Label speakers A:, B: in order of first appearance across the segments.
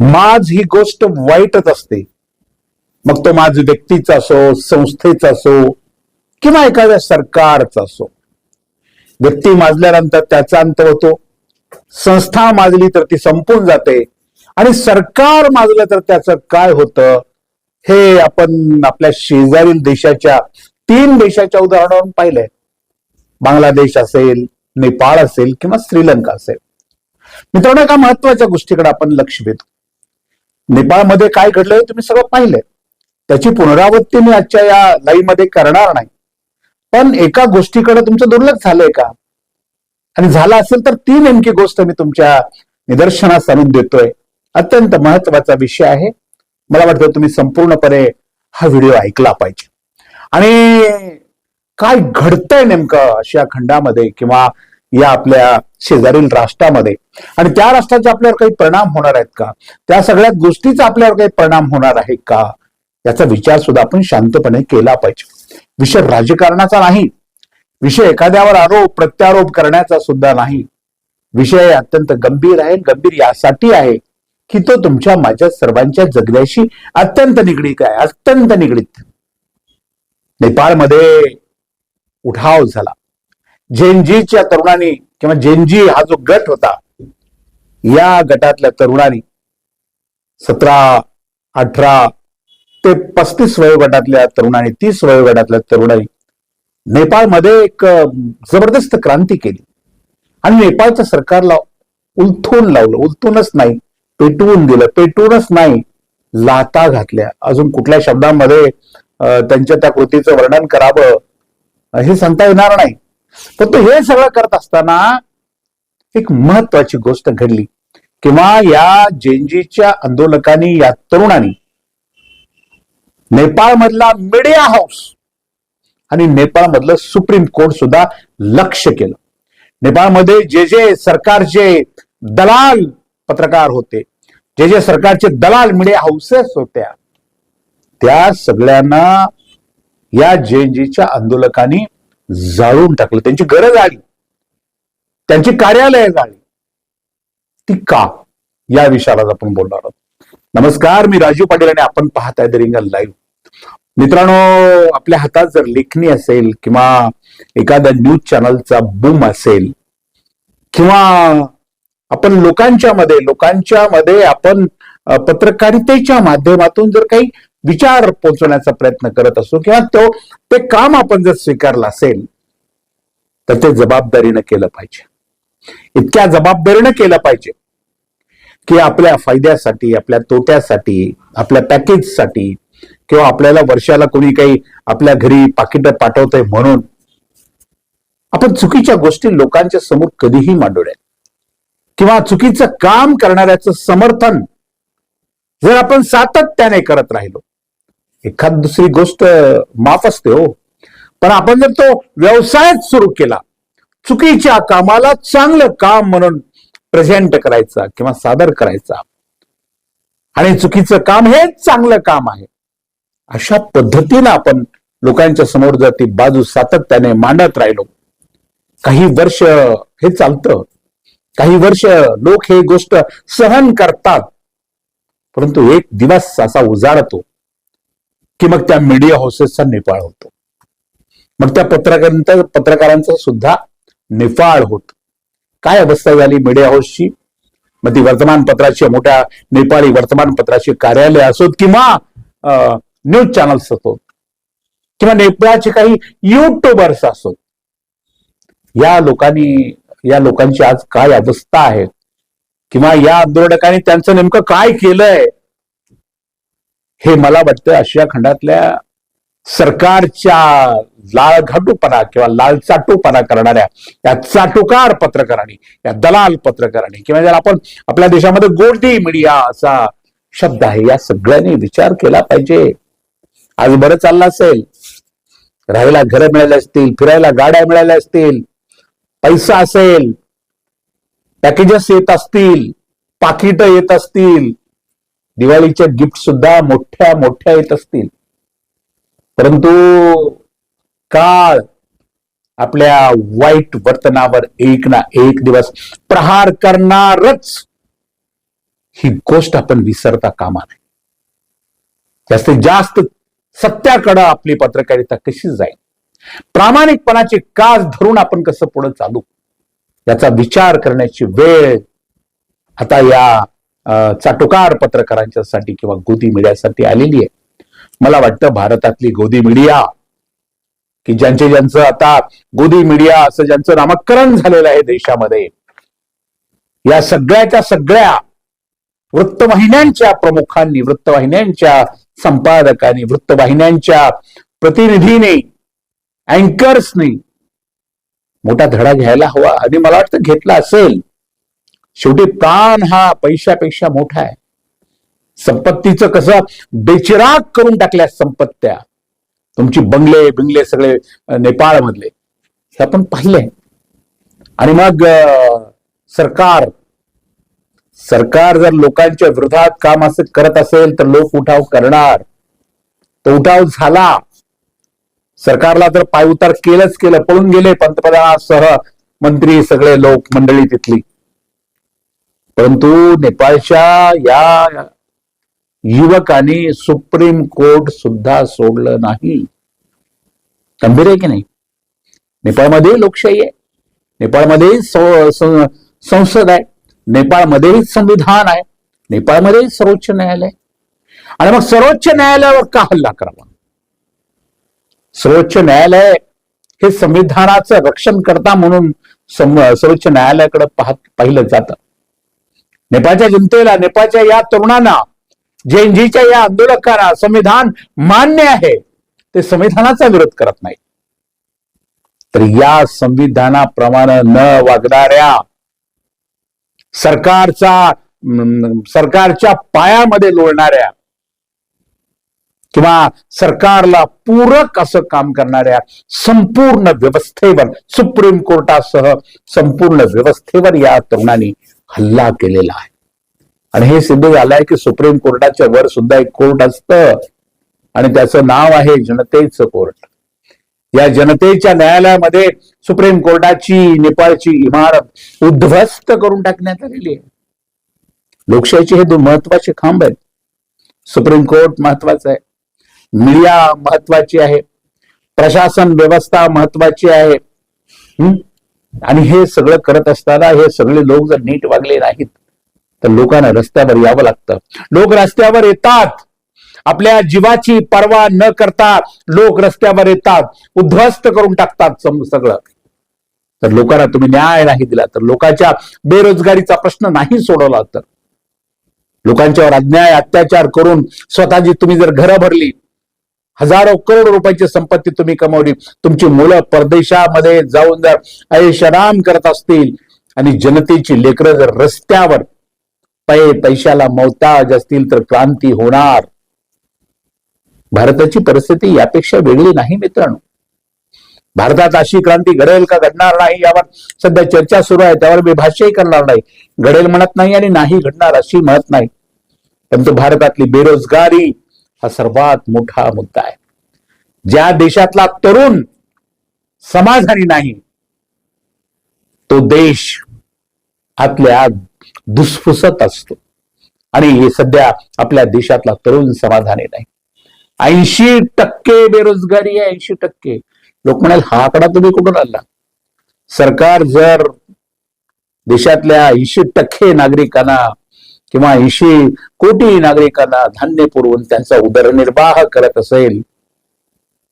A: माज ही गोष्ट वाईटच असते. मग तो माज व्यक्तीचा असो संस्थेचा असो किंवा एखाद्या सरकारचा असो. व्यक्ती माजल्यानंतर त्याचा अंत होतो. संस्था माजली तर ती संपून जाते. आणि सरकार माजलं तर त्याचं काय होतं? हे आपण आपल्या शेजारील देशाच्या तीन देशाच्या उदाहरणावरून पाहिलंय. बांगलादेश असेल नेपाळ असेल किंवा श्रीलंका असेल. मित्रांनो एका महत्त्वाच्या गोष्टीकडे आपण लक्ष देतो. नेपाळमध्ये काय घडलंय तुम्ही सगळं पाहिलंय. त्याची पुनरावृत्ती मी आजच्या या लाईव्हमध्ये करणार नाही. पण एका गोष्टीकडे तुमचं दुर्लक्ष झालंय का? आणि झालं असेल तर ती नेमकी गोष्ट मी तुमच्या निदर्शनास आणून देतोय. अत्यंत महत्त्वाचा विषय आहे. मला वाटतं तुम्ही संपूर्णपणे हा व्हिडिओ ऐकला पाहिजे. आणि काय घडतंय नेमकं अशा खंडामध्ये किंवा या आपल्या शेजारील राष्ट्रामध्ये? आणि त्या राष्ट्राचे आपल्यावर काही परिणाम होणार आहेत का? त्या सगळ्या गोष्टीचा आपल्यावर काही परिणाम होणार आहे का? याचा विचार सुद्धा आपण शांतपणे केला पाहिजे. विषय राजकारणाचा नाही. विषय एखाद्यावर आरोप प्रत्यारोप करण्याचा सुद्धा नाही. विषय अत्यंत गंभीर आहे गंभीर यासाठी आहे की तो तुमच्या माझ्या सर्वांच्या जगण्याशी अत्यंत निगडीत आहे अत्यंत निगडीत. नेपाळमध्ये उठाव झाला. जेनजीच्या तरुणांनी किंवा जेनजी हा जो गट होता या गटातल्या तरुणांनी सतरा अठरा ते पस्तीस वयोगटातल्या तरुणांनी तीस वयोगटातल्या तरुणांनी नेपाळमध्ये एक जबरदस्त क्रांती केली. आणि नेपाळच्या सरकारला उलथून लावलं. उलथूनच नाही पेटवून दिलं. पेटवूनच नाही लाता घातल्या. अजून कुठल्या शब्दांमध्ये त्यांच्या त्या कृतीचं वर्णन करावं हे सांगता येणार नाही. पण तो हे सगळं करत असताना एक महत्वाची गोष्ट घडली. किंवा या जेनजीच्या आंदोलकांनी या तरुणांनी नेपाळ मधला मीडिया हाऊस आणि नेपाळ मधलं सुप्रीम कोर्ट सुद्धा लक्ष केलं. नेपाळमध्ये जे जे सरकारचे दलाल पत्रकार होते जे जे सरकारचे दलाल मीडिया हाऊसेस होत्या त्या सगळ्यांना या जेएनजीच्या आंदोलकांनी जाळून टाकलं. त्यांची गरज आली. त्यांची कार्यालय झाली. ती का या विषयाला आपण बोलणार आहोत. नमस्कार मी राजू पाटील आणि आपण पाहताय द रिंगल लाईव्ह. मित्रांनो आपल्या हातात जर लेखणी असेल किंवा एखाद्या न्यूज चॅनलचा बूम असेल किंवा आपण लोकांच्या मध्ये लोकांच्या मध्ये आपण पत्रकारितेच्या माध्यमातून जर काही विचार पोहोचवण्याचा प्रयत्न करत असो किंवा तो ते काम आपण जर स्वीकारलं असेल तर ते जबाबदारीनं केलं पाहिजे. इतक्या जबाबदारीनं केलं पाहिजे की आपल्या फायद्यासाठी आपल्या तोट्यासाठी आपल्या पॅकेजसाठी किंवा आपल्याला वर्षाला कोणी काही आपल्या घरी पाकिट पाठवतंय म्हणून आपण चुकीच्या गोष्टी लोकांच्या समोर कधीही मांडू नये. किंवा चुकीचं काम करणाऱ्याचं समर्थन जर आपण सातत्याने करत राहिलो. एखाद दुसरी गोष्ट माफ असते हो. पण आपण जर तो व्यवसायच सुरू केला चुकीच्या कामाला चांगलं काम म्हणून प्रेझेंट करायचा किंवा सादर करायचा. आणि चुकीचं काम हे चांगलं काम आहे. अशा पद्धतीनं आपण लोकांच्या समोर जर ती बाजू सातत्याने मांडत राहिलो काही वर्ष हे चालतं. काही वर्ष लोक हे गोष्ट सहन करतात. परंतु एक दिवस असा उजाडतो की मग त्या मीडिया हाऊसेसचा निपाळ होतो. मग त्या पत्रकारांचा पत्रकारांचा सुद्धा निफाळ होत. काय अवस्था झाली मीडिया हाऊसची मग ती वर्तमानपत्राची मोठ्या नेपाळी वर्तमानपत्राची कार्यालय असोत किंवा न्यूज चॅनल्स असोत. किंवा नेपाळचे काही युट्यूबर्स असोत. या लोकांनी या लोकांची आज काय अवस्था आहे? किंवा या आंदोलकांनी त्यांचं नेमकं काय केलंय? हे मला वाटतं आशिया खंडातल्या सरकारच्या लाळघाटूपणा किंवा लालचाटूपणा करणाऱ्या या चाटुकार पत्रकारांनी या दलाल पत्रकारांनी किंवा ज्याला आपण आपल्या देशामध्ये गोल्डी मीडिया असा शब्द आहे या सगळ्यांनी विचार केला पाहिजे. आज बरं चाललं असेल. राहायला घरं मिळाले असतील फिरायला गाड्या मिळाल्या असतील पैसा असेल पॅकेजेस येत असतील पाकिट येत असतील दिवाळीच्या गिफ्ट सुद्धा मोठ्या मोठ्या येत असतील. परंतु काळ आपल्या वाईट वर्तनावर एक ना एक दिवस प्रहार करणारच ही गोष्ट आपण विसरता कामा नये. जास्तीत जास्त सत्याकडं आपली पत्रकारिता कशी जाईल? प्रामाणिकपणाची काज धरून आपण कसं पुढे चालू? याचा विचार करण्याची वेळ आता या अ, चाटुकार पत्रकारांच्यासाठी किंवा गोदी मीडियासाठी आलेली आहे. मला वाटतं भारतातली गोदी मीडिया की ज्यांचे ज्यांचं आता गोदी मीडिया असं ज्यांचं नामकरण झालेलं आहे देशामध्ये या सगळ्याच्या सगळ्या वृत्तवाहिन्यांच्या प्रमुखांनी वृत्तवाहिन्यांच्या संपादकांनी वृत्तवाहिन्यांच्या प्रतिनिधीने अँकर्सनी मोठा धडा घ्यायला हवा. आणि मला वाटतं घेतला असेल. शेवटी प्राण हा पैशापेक्षा मोठा आहे. संपत्तीचं कसं बेचिराग करून टाकल्या संपत्त्या. तुमची बंगले बिंगले सगळे नेपाळ मधले हे आपण पाहिले आणि मग सरकार सरकार जर लोकांच्या विरोधात काम असं करत असेल तर लोक उठाव करणार. तो उठाव झाला. सरकारला तर पायउतार केलंच केलं पळून गेले पंतप्रधानासह मंत्री सगळे लोक मंडळी तिथली. परंतु नेपाळच्या या युवकांनी सुप्रीम कोर्ट सुद्धा सोडलं नाही. गंभीर आहे की नाही? नेपाळमध्ये लोकशाही आहे. नेपाळमध्ये संसद आहे. नेपाळमध्येही संविधान आहे. नेपाळमध्ये सर्वोच्च न्यायालय. आणि मग सर्वोच्च न्यायालयावर का हल्ला करावा? सर्वोच्च न्यायालय हे संविधानाचं रक्षण करता म्हणून सम- सर्वोच्च न्यायालयाकडे पाहत पाहिलं जातं. नेपाळच्या जनतेला नेपाळच्या या तरुणांना जैनजीच्या या आंदोलकांना संविधान मान्य आहे ते संविधानाचा विरोध करत नाही तर या संविधानाप्रमाणे न वागणाऱ्या सरकारचा सरकारच्या पायामध्ये लोळणाऱ्या किंवा सरकारला पूरक असं काम करणाऱ्या संपूर्ण व्यवस्थेवर सुप्रीम कोर्टासह संपूर्ण व्यवस्थेवर या तरुणांनी हल्ला केलेला आहे आणि हे सिद्ध झालंय की सुप्रीम कोर्टाच्या वर सुद्धा एक कोर्ट असतं आणि त्याचं नाव आहे जनतेचं कोर्ट. या जनतेच्या न्यायालयामध्ये सुप्रीम कोर्टाची नेपाळची इमारत उद्ध्वस्त करून टाकण्यात आलेली आहे. लोकशाहीचे हे दोन महत्त्वाचे खांब आहेत. सुप्रीम कोर्ट महत्वाचं आहे. मीडिया महत्वाची आहे. प्रशासन व्यवस्था महत्वाची आहे. आणि हे सगळं करत असताना हे सगळे लोक जर नीट वागले नाहीत तर लोकांना रस्त्यावर यावं लागतं. लोक रस्त्यावर येतात. आपल्या जीवाची पर्वा न करता लोक रस्त्यावर येतात. उद्ध्वस्त करून टाकतात सगळं. तर लोकांना तुम्ही न्याय नाही दिला तर लोकांच्या बेरोजगारीचा प्रश्न नाही सोडवला तर. लोकांच्यावर अन्याय अत्याचार करून स्वतःची तुम्ही जर घरं भरली हजारो करोड रुपयाची संपत्ती तुम्ही कमवली तुमची मुलं परदेशामध्ये जाऊन जर ऐशराम करत असतील आणि जनतेची लेकरं जर रस्त्यावर पै पैशाला मोहताज असतील तर क्रांती होणार. भारताची परिस्थिती यापेक्षा वेगळी नाही मित्रांनो. भारतात अशी क्रांती घडेल का घडणार नाही यावर सध्या चर्चा सुरू आहे त्यावर मी भाष्यही करणार नाही. घडेल म्हणत नाही आणि नाही घडणार अशी म्हणत नाही. परंतु भारतातली बेरोजगारी हा सर्वात मोठा मुद्दा आहे. ज्या देशातला तरुण समाधानी नाही तो देश आतल्या धुसफुसत असतो. आणि हे सध्या आपल्या देशातला तरुण समाधानी नाही. ऐंशी टक्के बेरोजगारी आहे ऐंशी टक्के. लोक म्हणाल हा आकडा तुम्ही कुठून आणला? सरकार जर देशातल्या ऐंशी टक्के नागरिकांना किंवा ऐंशी कोटी नागरिकांना धान्य पुरवून त्यांचा उदरनिर्वाह करत असेल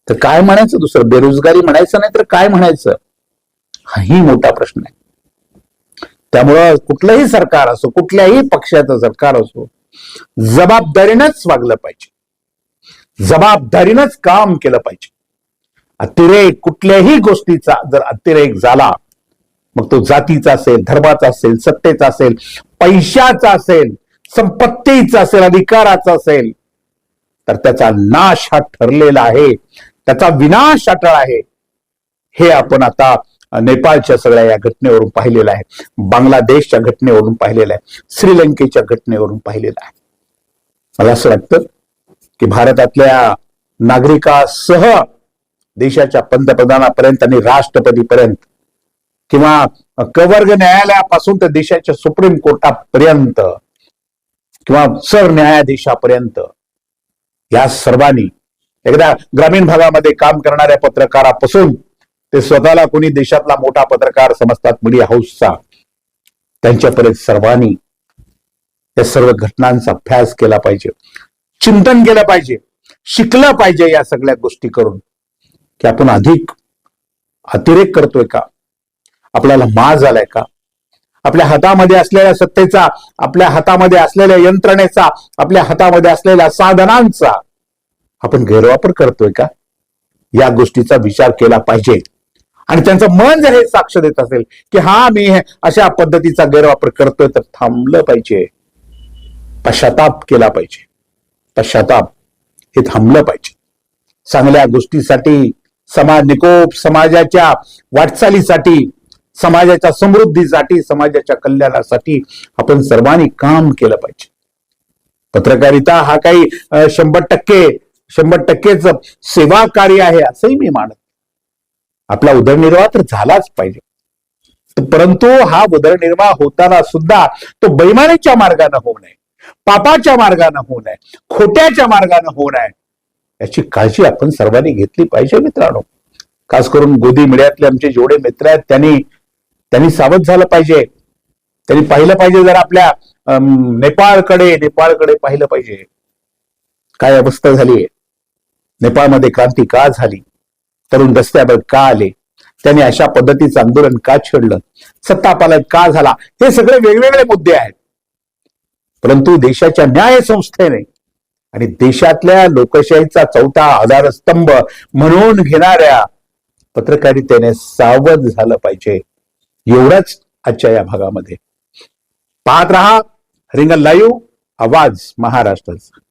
A: तर काय म्हणायचं? दुसरं बेरोजगारी म्हणायचं नाही तर काय म्हणायचं? हाही मोठा प्रश्न आहे. त्यामुळं कुठलंही सरकार असो कुठल्याही पक्षाचं सरकार असो जबाबदारीनंच वागलं पाहिजे. जबाबदारीनंच काम केलं पाहिजे. अतिरेक कुठल्याही गोष्टीचा जर अतिरेक झाला मग तो जातीचा असेल धर्माचा असेल सत्तेचा असेल पैशाचा असेल संपत्तीचा असेल अधिकाराचा असेल तर त्याचा नाश हा ठरलेला आहे. त्याचा विनाश अटळ आहे. हे आपण आता नेपाळच्या सगळ्या या घटनेवरून पाहिलेलं आहे. बांगलादेशच्या घटनेवरून पाहिलेलं आहे. श्रीलंकेच्या घटनेवरून पाहिलेलं आहे. मला असं वाटतं की भारतातल्या नागरिकासह देशाच्या पंतप्रधानापर्यंत आणि राष्ट्रपतीपर्यंत किंवा कवर्ग न्यायालयापासून तर देशाच्या सुप्रीम कोर्टापर्यंत किंवा सरन्यायाधीशापर्यंत या सर्वांनी एकदा ग्रामीण भागामध्ये काम करणाऱ्या पत्रकारापासून ते स्वतःला कोणी देशातला मोठा पत्रकार समजतात मीडिया हाऊसचा. त्यांच्यापर्यंत सर्वांनी या सर्व घटनांचा अभ्यास केला पाहिजे. चिंतन केलं पाहिजे. शिकलं पाहिजे या सगळ्या गोष्टी करून. की आपण अधिक अतिरेक करतोय का? आपल्याला मा झालाय का? आपल्या हातामध्ये असलेल्या सत्तेचा आपल्या हातामध्ये असलेल्या यंत्रणेचा आपल्या हातामध्ये असलेल्या साधनांचा आपण गैरवापर करतोय का? या गोष्टीचा विचार केला पाहिजे. आणि त्यांचं मन जर हे साक्ष देत असेल की हा मी अशा पद्धतीचा गैरवापर करतोय तर थांबलं पाहिजे. पश्चाताप केला पाहिजे. पश्चाताप हे थांबलं पाहिजे. चांगल्या गोष्टीसाठी समाज निकोप समाजाच्या वाटचालीसाठी समाजाच्या समृद्धीसाठी समाजाच्या कल्याणासाठी आपण सर्वांनी काम केलं पाहिजे. पत्रकारिता हा काही शंभर टक्के शंभर टक्केच सेवा कार्य आहे असंही मी मानत. आपला उदरनिर्वाह तर झालाच पाहिजे. परंतु हा उदरनिर्वाह होताना सुद्धा तो बैमानीच्या मार्गाने होऊ नये पापाच्या मार्गाने होऊ नये खोट्याच्या मार्गाने होऊ नये याची काळजी आपण सर्वांनी घेतली पाहिजे मित्रांनो. खास करून गोदी मिडियातले आमचे जेवढे मित्र आहेत त्यांनी त्यांनी सावध झालं पाहिजे. त्यांनी पाहिलं पाहिजे जर आपल्या नेपाळकडे नेपाळकडे पाहिलं पाहिजे. काय अवस्था झाली नेपाळमध्ये क्रांती का झाली? तरुण रस्त्यावर का आले? त्यांनी अशा पद्धतीचं आंदोलन का छेडलं? सत्तापालट का झाला? हे सगळे वेगवेगळे मुद्दे आहेत. परंतु देशाच्या न्याय संस्थेने आणि देशातल्या लोकशाहीचा चौथा आधारस्तंभ म्हणून घेणाऱ्या पत्रकारितेने सावध झालं पाहिजे. एवढंच आजच्या या भागामध्ये. पाहत रहा रिंगल लाईव्ह आवाज महाराष्ट्राचा.